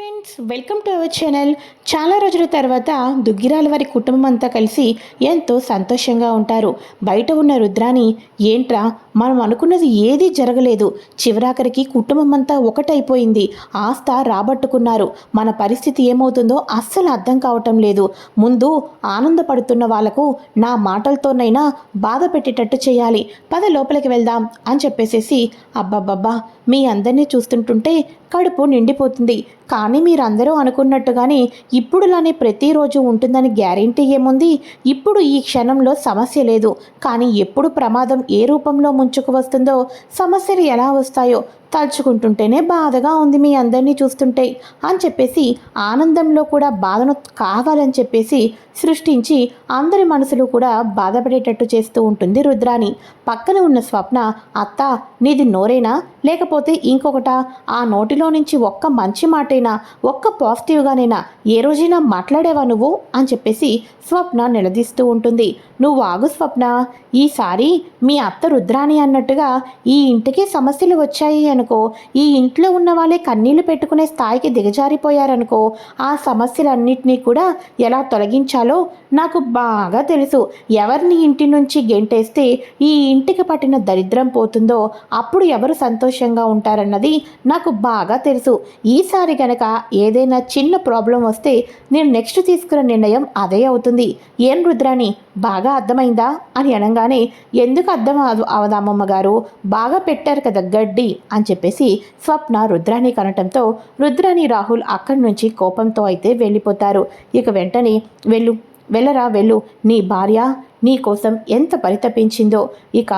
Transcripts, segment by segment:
Friends welcome to our channel చాలా రోజుల తర్వాత దుగ్గిరాల వారి కుటుంబం అంతా కలిసి ఎంతో సంతోషంగా ఉంటారు. బయట ఉన్న రుద్రాని ఏంట్రా మనం అనుకున్నది ఏదీ జరగలేదు. చివరాఖరికి కుటుంబం అంతా ఒకటైపోయింది. ఆస్త రాబట్టుకున్నారు. మన పరిస్థితి ఏమవుతుందో అస్సలు అర్థం కావటం లేదు. ముందు ఆనందపడుతున్న వాళ్ళకు నా మాటలతోనైనా బాధ పెట్టేటట్టు చేయాలి. పద లోపలికి వెళ్దాం అని చెప్పేసేసి అబ్బబ్బబ్బా మీ అందరినీ చూస్తుంటుంటే కడుపు నిండిపోతుంది. కానీ మీరందరూ అనుకున్నట్టుగానే ఇప్పుడులానే ప్రతిరోజు ఉంటుందని గ్యారెంటీ ఏముంది? ఇప్పుడు ఈ క్షణంలో సమస్య లేదు. కానీ ఎప్పుడు ప్రమాదం ఏ రూపంలో ముంచుకు వస్తుందో సమస్యలు ఎలా వస్తాయో తలుచుకుంటుంటేనే బాధగా ఉంది మీ అందరినీ చూస్తుంటే అని చెప్పేసి ఆనందంలో కూడా బాధను కావాలని చెప్పేసి సృష్టించి అందరి మనసులు కూడా బాధపడేటట్టు చేస్తూ ఉంటుంది రుద్రాని పక్కన ఉన్న స్వప్న అత్త నీది నోరేనా? లేకపోతే ఇంకొకట? ఆ నోటిలో నుంచి ఒక్క మంచి మాటైనా ఒక్క పాజిటివ్గానైనా ఏ రోజైనా మాట్లాడేవా నువ్వు? అని చెప్పేసి స్వప్న నిలదీస్తూ ఉంటుంది. నువ్వు ఆగు స్వప్న. ఈసారి మీ అత్త రుద్రాణి అన్నట్టుగా ఈ ఇంటికి సమస్యలు వచ్చాయి అనుకో ఈ ఇంట్లో ఉన్న వాళ్ళే కన్నీళ్ళు పెట్టుకునే స్థాయికి దిగజారిపోయారనుకో ఆ సమస్యలన్నింటినీ కూడా ఎలా తొలగించాలో నాకు బాగా తెలుసు. ఎవరిని ఇంటి నుంచి గెంటేస్తే ఈ ఇంటికి పట్టిన దరిద్రం పోతుందో అప్పుడు ఎవరు సంతోషంగా ఉంటారన్నది నాకు బాగా తెలుసు. ఈసారి గనక ఏదైనా చిన్న ప్రాబ్లం వస్తే నేను నెక్స్ట్ తీసుకున్న నిర్ణయం అదే అవుతుంది. ఏం రుద్రాణి? బాగా అర్థమైందా అని అనగానే ఎందుకు అర్థం అవదామమ్మ గారు? బాగా పెట్టారు కదా గడ్డి అని చెప్పేసి స్వప్న రుద్రాని కనటంతో రుద్రాని రాహుల్ అక్కడి నుంచి కోపంతో అయితే వెళ్ళిపోతారు. ఇక వెంటనే వెళ్ళు. వెళ్ళరా వెళ్ళు. నీ భార్య నీ కోసం ఎంత పరితపించిందో. ఇక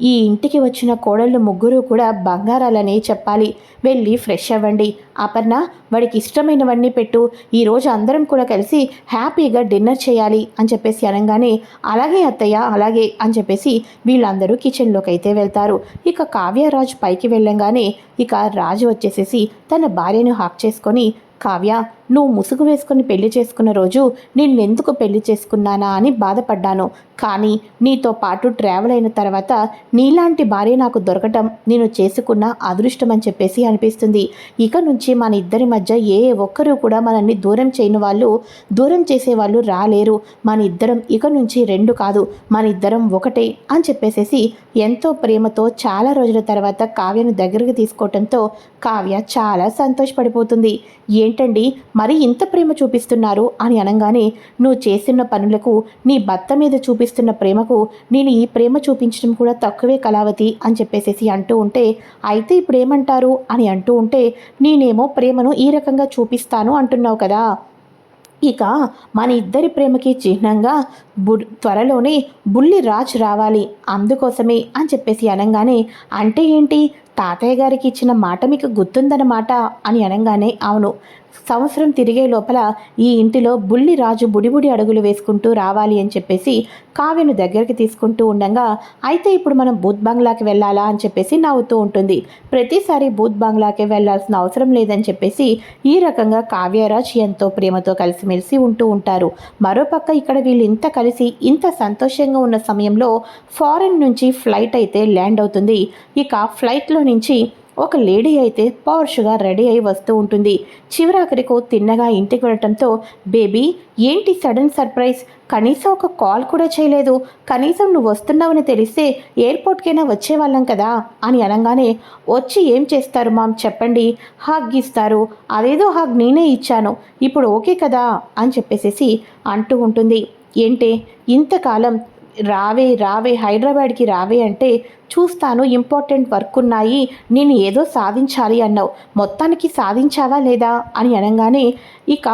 ఈ ఇంటికి వచ్చిన కోడళ్ళు ముగ్గురు కూడా బంగారాలనే చెప్పాలి. వెళ్ళి ఫ్రెష్ అవ్వండి. అపర్ణ వాడికి ఇష్టమైనవన్నీ పెట్టు. ఈరోజు అందరం కూడా కలిసి హ్యాపీగా డిన్నర్ చేయాలి అని చెప్పేసి అనగానే అలాగే అత్తయ్య అలాగే అని చెప్పేసి వీళ్ళందరూ కిచెన్లోకి అయితే వెళ్తారు. ఇక కావ్యరాజు పైకి వెళ్ళంగానే ఇక రాజు వచ్చేసేసి తన భార్యను హాక్ చేసుకొని కావ్య నువ్వు ముసుగు వేసుకుని పెళ్ళి చేసుకున్న రోజు నిన్నెందుకు పెళ్ళి చేసుకున్నానా? అని బాధపడ్డాను. కానీ నీతో పాటు ట్రావెల్ అయిన తర్వాత నీలాంటి భార్య నాకు దొరకటం నేను చేసుకున్న అదృష్టం అని చెప్పేసి అనిపిస్తుంది. ఇక నుంచి మన ఇద్దరి మధ్య ఏ ఒక్కరూ కూడా మనల్ని దూరం చేయని వాళ్ళు దూరం చేసేవాళ్ళు రాలేరు. మన ఇద్దరం ఇక నుంచి రెండు కాదు మన ఇద్దరం ఒకటే అని చెప్పేసేసి ఎంతో ప్రేమతో చాలా రోజుల తర్వాత కావ్యను దగ్గరికి తీసుకోవటంతో కావ్య చాలా సంతోషపడిపోతుంది. ఏంటండి మరి ఇంత ప్రేమ చూపిస్తున్నారు అని అనగానే నువ్వు చేస్తున్న పనులకు నీ భర్త మీద చూపిస్తున్న ప్రేమకు నేను ఈ ప్రేమ చూపించడం కూడా తక్కువే కళావతి అని చెప్పేసేసి అంటూ ఉంటే అయితే ఇప్పుడు ఏమంటారు అని అంటూ ఉంటే నేనేమో ప్రేమను ఈ రకంగా చూపిస్తాను అంటున్నావు కదా. ఇక మన ఇద్దరి ప్రేమకి చిహ్నంగా బు త్వరలోనే బుల్లి రాజ్ రావాలి అందుకోసమే అని చెప్పేసి అనగానే అంటే ఏంటి? తాతయ్య గారికి ఇచ్చిన మాట మీకు గుర్తుందన్నమాట అని అనగానే అవును. సంవత్సరం తిరిగే లోపల ఈ ఇంటిలో బుల్లి రాజు బుడిబుడి అడుగులు వేసుకుంటూ రావాలి అని చెప్పేసి కావ్యను దగ్గరికి తీసుకుంటూ ఉండగా అయితే ఇప్పుడు మనం బూత్ బంగ్లాకి వెళ్ళాలా? అని చెప్పేసి నవ్వుతూ ఉంటుంది. ప్రతిసారి బూత్ బంగ్లాకి వెళ్ళాల్సిన అవసరం లేదని చెప్పేసి ఈ రకంగా కావ్యరాజ్ ఎంతో ప్రేమతో కలిసిమెలిసి ఉంటూ ఉంటారు. మరోపక్క ఇక్కడ వీళ్ళు ఇంత కలిసి ఇంత సంతోషంగా ఉన్న సమయంలో ఫారెన్ నుంచి ఫ్లైట్ అయితే ల్యాండ్ అవుతుంది. ఇక ఫ్లైట్లో నుంచి ఒక లేడీ అయితే పవర్ష్గా రెడీ అయి వస్తూ ఉంటుంది. చివరాఖరికు తిన్నగా ఇంటికి వెళ్ళటంతో బేబీ ఏంటి సడన్ సర్ప్రైజ్? కనీసం ఒక కాల్ కూడా చేయలేదు. కనీసం నువ్వు వస్తున్నావని తెలిస్తే ఎయిర్పోర్ట్కైనా వచ్చేవాళ్ళం కదా అని అనగానే వచ్చి ఏం చేస్తారు మామ్? చెప్పండి. హాగ్ ఇస్తారు. అదేదో హాగ్ నేనే ఇచ్చాను. ఇప్పుడు ఓకే కదా? అని చెప్పేసేసి అంటూ ఉంటుంది. ఏంటే ఇంతకాలం రావే రావే హైదరాబాద్కి రావే అంటే చూస్తాను ఇంపార్టెంట్ వర్క్ ఉన్నాయి నేను ఏదో సాధించాలి అన్నావు. మొత్తానికి సాధించావా లేదా అని అనగానే ఇక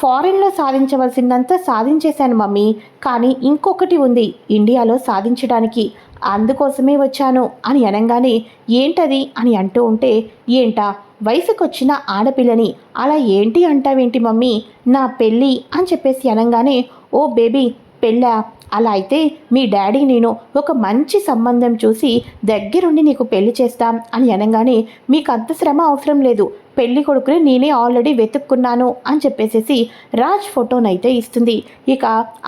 ఫారెన్లో సాధించవలసిందంతా సాధించేశాను మమ్మీ కానీ ఇంకొకటి ఉంది ఇండియాలో సాధించడానికి. అందుకోసమే వచ్చాను అని అనగానే ఏంటది అని అంటూ ఉంటే ఏంటా వయసుకొచ్చిన ఆడపిల్లని అలా ఏంటి అంటావేంటి మమ్మీ నా పెళ్ళి అని చెప్పేసి అనగానే ఓ బేబీ పెళ్ళా అలా అయితే మీ డాడీ నేను ఒక మంచి సంబంధం చూసి దగ్గరుండి నీకు పెళ్ళి చేస్తాం అని అనగానే మీకు అంత శ్రమ అవసరం లేదు. పెళ్ళి కొడుకుని నేనే ఆల్రెడీ వెతుక్కున్నాను అని చెప్పేసేసి రాజ్ ఫోటోనైతే ఇస్తుంది. ఇక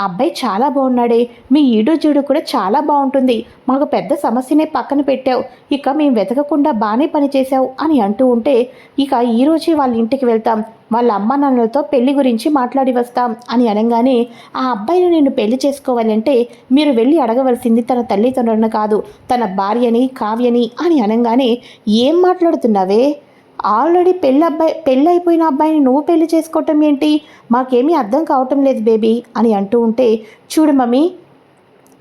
అబ్బాయి చాలా బాగున్నాడే. మీ ఈడు జీడు కూడా చాలా బాగుంటుంది. మాకు పెద్ద సమస్యనే పక్కన పెట్టావు. ఇక మేము వెతకకుండా బాగానే పనిచేసావు అని అంటూ ఉంటే ఇక ఈరోజే వాళ్ళ ఇంటికి వెళ్తాం. వాళ్ళ అమ్మ నాన్నలతో పెళ్ళి గురించి మాట్లాడి వస్తాం అని అనగానే ఆ అబ్బాయిని నేను పెళ్ళి చేసుకోవాలంటే మీరు వెళ్ళి అడగవలసింది తన తల్లిదండ్రులను కాదు తన భార్యని కావ్యని అని అనగానే ఏం మాట్లాడుతున్నావే? ఆల్రెడీ పెళ్ళి అబ్బాయి పెళ్ళి అయిపోయిన అబ్బాయిని నువ్వు పెళ్ళి చేసుకోవటం ఏంటి? మాకేమీ అర్థం కావటం లేదు బేబీ అని అంటూ ఉంటే చూడు మమ్మీ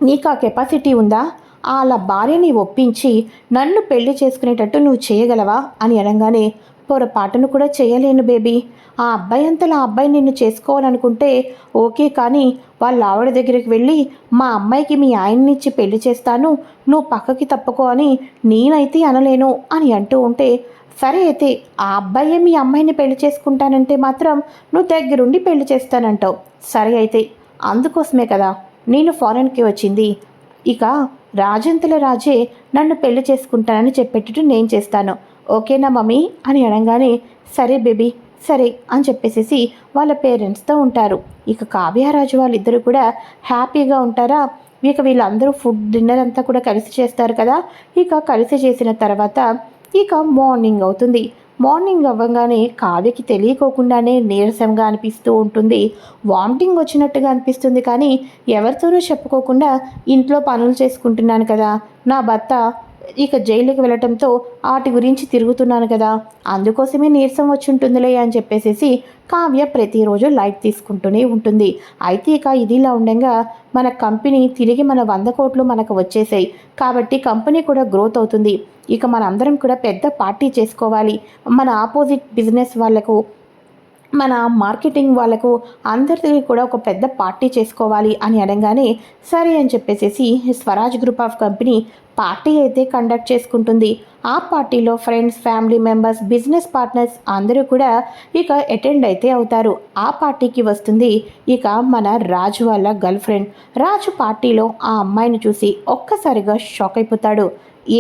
నీకు ఆ కెపాసిటీ ఉందా? వాళ్ళ భార్యని ఒప్పించి నన్ను పెళ్ళి చేసుకునేటట్టు నువ్వు చేయగలవా? అని అనగానే పొరపాటును కూడా చేయలేను బేబీ. ఆ అబ్బాయి అంతలా ఆ అబ్బాయి నిన్ను చేసుకోవాలనుకుంటే ఓకే కానీ వాళ్ళ ఆవిడ దగ్గరికి వెళ్ళి మా అమ్మాయికి మీ ఆయన్నిచ్చి పెళ్ళి చేస్తాను నువ్వు పక్కకి తప్పుకో అని నేనైతే అనలేను అని అంటూ ఉంటే సరే అయితే ఆ అబ్బాయే మీ అమ్మాయిని పెళ్ళి చేసుకుంటానంటే మాత్రం నువ్వు దగ్గరుండి పెళ్ళి చేస్తానంటావు. సరే అయితే అందుకోసమే కదా నేను ఫారెన్కి వచ్చింది. ఇక రాజంతుల రాజే నన్ను పెళ్ళి చేసుకుంటానని చెప్పేటట్టు నేను చేస్తాను. ఓకేనా మమ్మీ? అని అనగానే సరే బేబీ సరే అని చెప్పేసేసి వాళ్ళ పేరెంట్స్తో ఉంటారు. ఇక కావ్యరాజు వాళ్ళిద్దరూ కూడా హ్యాపీగా ఉంటారా? ఇక వీళ్ళందరూ ఫుడ్ డిన్నర్ అంతా కూడా కలిసి చేస్తారు కదా? ఇక కలిసి చేసిన తర్వాత ఇక మార్నింగ్ అవుతుంది. మార్నింగ్ అవ్వగానే కావ్యకి తెలియకోకుండానే నీరసంగా అనిపిస్తూ ఉంటుంది. వామిటింగ్ వచ్చినట్టుగా అనిపిస్తుంది కానీ ఎవరితోనూ చెప్పుకోకుండా ఇంట్లో పనులు చేసుకుంటున్నాను కదా. నా భర్త ఇక జైలుకి వెళ్ళటంతో వాటి గురించి తిరుగుతున్నాను కదా. అందుకోసమే నీరసం వచ్చి ఉంటుందిలే అని చెప్పేసేసి కావ్య ప్రతిరోజు లైట్ తీసుకుంటూనే ఉంటుంది. అయితే ఇక ఇదిలా ఉండగా మన కంపెనీ తిరిగి మన వంద కోట్లు మనకు వచ్చేసాయి. కాబట్టి కంపెనీ కూడా గ్రోత్ అవుతుంది. ఇక మనందరం కూడా పెద్ద పార్టీ చేసుకోవాలి. మన ఆపోజిట్ బిజినెస్ వాళ్ళకు మన మార్కెటింగ్ వాళ్ళకు అందరికీ కూడా ఒక పెద్ద పార్టీ చేసుకోవాలి అని అనగానే సరే అని చెప్పేసి Swaraj group of company party అయితే కండక్ట్ చేసుకుంటుంది. ఆ పార్టీలో friends family members business partners అందరూ కూడా ఇక అటెండ్ అయితే అవుతారు. ఆ పార్టీకి వస్తుంది ఇక మన రాజు వాళ్ళ గర్ల్ ఫ్రెండ్. రాజు పార్టీలో ఆ అమ్మాయిని చూసి ఒక్కసారిగా షాక్ అయిపోతాడు.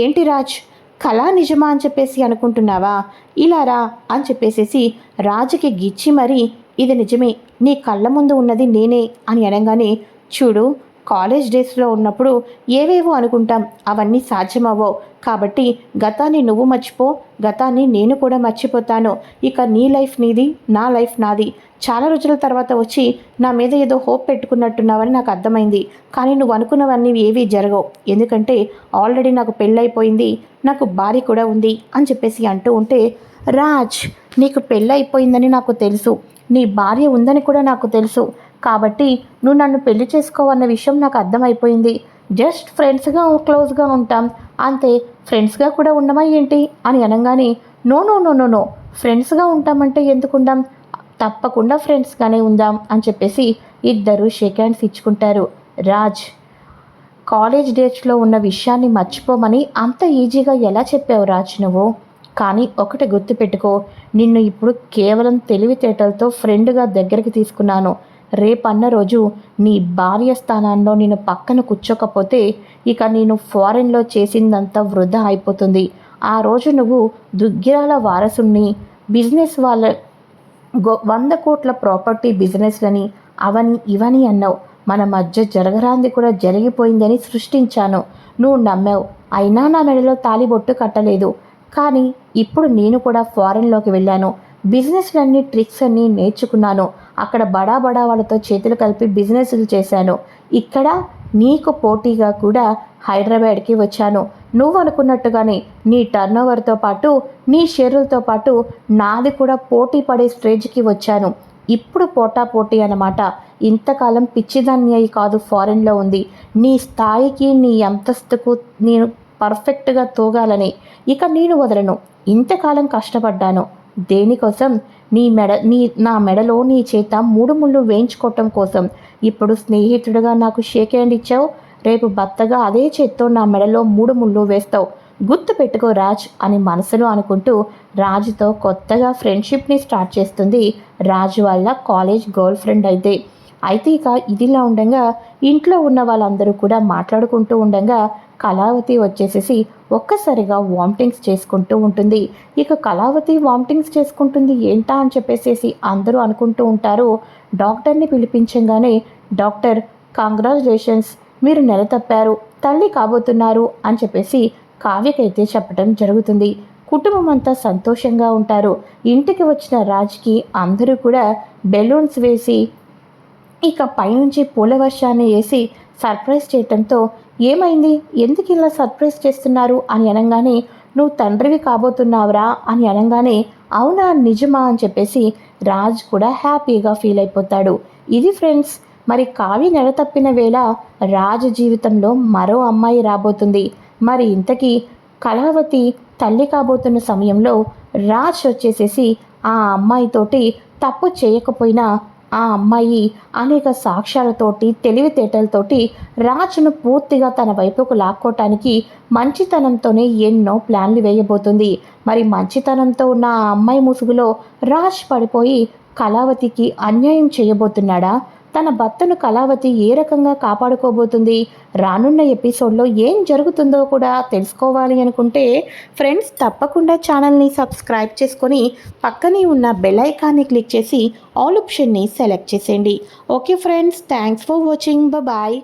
ఏంటి రాజ్? కళా నిజమా అని చెప్పేసి అనుకుంటున్నావా? ఇలా రా అని చెప్పేసేసి రాజుకి గిచ్చి మరీ ఇది నిజమే నీ కళ్ళ ముందు ఉన్నది నేనే అని అనగానే చూడు కాలేజ్ డేస్లో ఉన్నప్పుడు ఏవేవో అనుకుంటాం అవన్నీ సాధ్యమవ్వవు. కాబట్టి గతాన్ని నువ్వు మర్చిపో గతాన్ని నేను కూడా మర్చిపోతాను. ఇక నీ లైఫ్ నీది నా లైఫ్ నాది. చాలా రోజుల తర్వాత వచ్చి నా మీద ఏదో హోప్ పెట్టుకున్నట్టున్నావని నాకు అర్థమైంది. కానీ నువ్వు అనుకున్నవన్నీ ఏవీ జరగవు. ఎందుకంటే ఆల్రెడీ నాకు పెళ్ళైపోయింది నాకు భార్య కూడా ఉంది అని చెప్పేసి అంటూ ఉంటే రాజ్ నీకు పెళ్ళైపోయిందని నాకు తెలుసు. నీ భార్య ఉందని కూడా నాకు తెలుసు. కాబట్టి నువ్వు నన్ను పెళ్ళి చేసుకోవన్న విషయం నాకు అర్థమైపోయింది. జస్ట్ ఫ్రెండ్స్గా క్లోజ్గా ఉంటాం. అంతే ఫ్రెండ్స్గా కూడా ఉండమా ఏంటి? అని అనగానే no no no no no. ఫ్రెండ్స్గా ఉంటామంటే ఎందుకు ఉండాం? తప్పకుండా ఫ్రెండ్స్గానే ఉందాం అని చెప్పేసి ఇద్దరు షేక్ హ్యాండ్స్ ఇచ్చుకుంటారు. రాజ్ కాలేజ్ డేస్లో ఉన్న విషయాన్ని మర్చిపోమని అంత ఈజీగా ఎలా చెప్పావు రాజ్ నువ్వు? కానీ ఒకటి గుర్తుపెట్టుకో నిన్ను ఇప్పుడు కేవలం తెలివితేటలతో ఫ్రెండ్గా దగ్గరికి తీసుకున్నాను. రేపన్న రోజు నీ భార్య స్థానాల్లో నేను పక్కన కూర్చోకపోతే ఇక నేను ఫారెన్లో చేసిందంతా వృధా అయిపోతుంది. ఆ రోజు నువ్వు దుగ్గిరాల వారసుని బిజినెస్ వాళ్ళ గో వంద కోట్ల ప్రాపర్టీ బిజినెస్లని అవని ఇవని అన్నావు. మన మధ్య జరగరాంది కూడా జరిగిపోయిందని సృష్టించాను. నువ్వు నమ్మావు. అయినా నా మెడలో తాలిబొట్టు కట్టలేదు. కానీ ఇప్పుడు నేను కూడా ఫారెన్లోకి వెళ్ళాను. బిజినెస్లన్నీ ట్రిక్స్ అన్నీ నేర్చుకున్నాను. అక్కడ బడా బడా వాళ్ళతో చేతులు కలిపి బిజినెస్లు చేశాను. ఇక్కడ నీకు పోటీగా కూడా హైదరాబాద్కి వచ్చాను. నువ్వు అనుకున్నట్టుగానే నీ టర్న్ ఓవర్తో పాటు నీ షేర్లతో పాటు నాది కూడా పోటీ పడే స్టేజ్కి వచ్చాను. ఇప్పుడు పోటా పోటీ అన్నమాట. ఇంతకాలం పిచ్చిదాన్ని అయి కాదు ఫారెన్లో ఉంది. నీ స్థాయికి నీ అంతస్తుకు నేను పర్ఫెక్ట్గా తోగాలని. ఇక నేను వదలను. ఇంతకాలం కష్టపడ్డాను. దేనికోసం? నీ మెడ నీ నా మెడలో నీ చేత మూడు ముళ్ళు వేయించుకోవటం కోసం. ఇప్పుడు స్నేహితుడిగా నాకు షేక్ హ్యాండ్ ఇచ్చావు. రేపు భర్తగా అదే చేత్తో నా మెడలో మూడు ముళ్ళు వేస్తావు. గుర్తు పెట్టుకో రాజ్ అని మనసులో అనుకుంటూ రాజుతో కొత్తగా ఫ్రెండ్షిప్ని స్టార్ట్ చేస్తుంది రాజు వాళ్ళ కాలేజ్ గర్ల్ ఫ్రెండ్ అయితే. అయితే ఇక ఇదిలా ఉండగా ఇంట్లో ఉన్న వాళ్ళందరూ కూడా మాట్లాడుకుంటూ ఉండగా కళావతి వచ్చేసేసి ఒక్కసారిగా వామిటింగ్స్ చేసుకుంటూ ఉంటుంది. ఇక కళావతి వామిటింగ్స్ చేసుకుంటుంది ఏంటా అని చెప్పేసేసి అందరూ అనుకుంటూ ఉంటారు. డాక్టర్ని పిలిపించగానే డాక్టర్ కంగ్రాచులేషన్స్ మీరు నెల తప్పారు తల్లి కాబోతున్నారు అని చెప్పేసి కావ్యకైతే చెప్పడం జరుగుతుంది. కుటుంబం అంతా సంతోషంగా ఉంటారు. ఇంటికి వచ్చిన రాజ్కి అందరూ కూడా బెలూన్స్ వేసి ఇక పైనుంచి పూల వర్షాన్ని వేసి సర్ప్రైజ్ చేయటంతో ఏమైంది? ఎందుకు ఇలా సర్ప్రైజ్ చేస్తున్నారు? అని అనగానే నువ్వు తండ్రివి కాబోతున్నావురా అని అనగానే అవునా నిజమా అని చెప్పేసి రాజ్ కూడా హ్యాపీగా ఫీల్ అయిపోతాడు. ఇది ఫ్రెండ్స్ మరి కావి నెల తప్పిన వేళ రాజు జీవితంలో మరో అమ్మాయి రాబోతుంది. మరి ఇంతకీ కళావతి తల్లి కాబోతున్న సమయంలో రాజ్ వచ్చేసేసి ఆ అమ్మాయితోటి తప్పు చేయకపోయినా ఆ అమ్మాయి అనేక సాక్ష్యాలతోటి తెలివితేటలతోటి రాజును పూర్తిగా తన వైపుకు లాక్కోటానికి మంచితనంతోనే ఎన్నో ప్లాన్లు వేయబోతుంది. మరి మంచితనంతో ఉన్న ఆ అమ్మాయి ముసుగులో రాజ్ పడిపోయి కళావతికి అన్యాయం చేయబోతున్నాడా? తన భర్తను కళావతి ఏ రకంగా కాపాడుకోబోతుంది? రానున్న ఎపిసోడ్లో ఏం జరుగుతుందో కూడా తెలుసుకోవాలి అనుకుంటే ఫ్రెండ్స్ తప్పకుండా ఛానల్ని సబ్స్క్రైబ్ చేసుకొని పక్కనే ఉన్న బెల్ ఐకాన్ని క్లిక్ చేసి ఆల్ ఆప్షన్ని సెలెక్ట్ చేసేయండి. Okay friends thanks for watching. Bye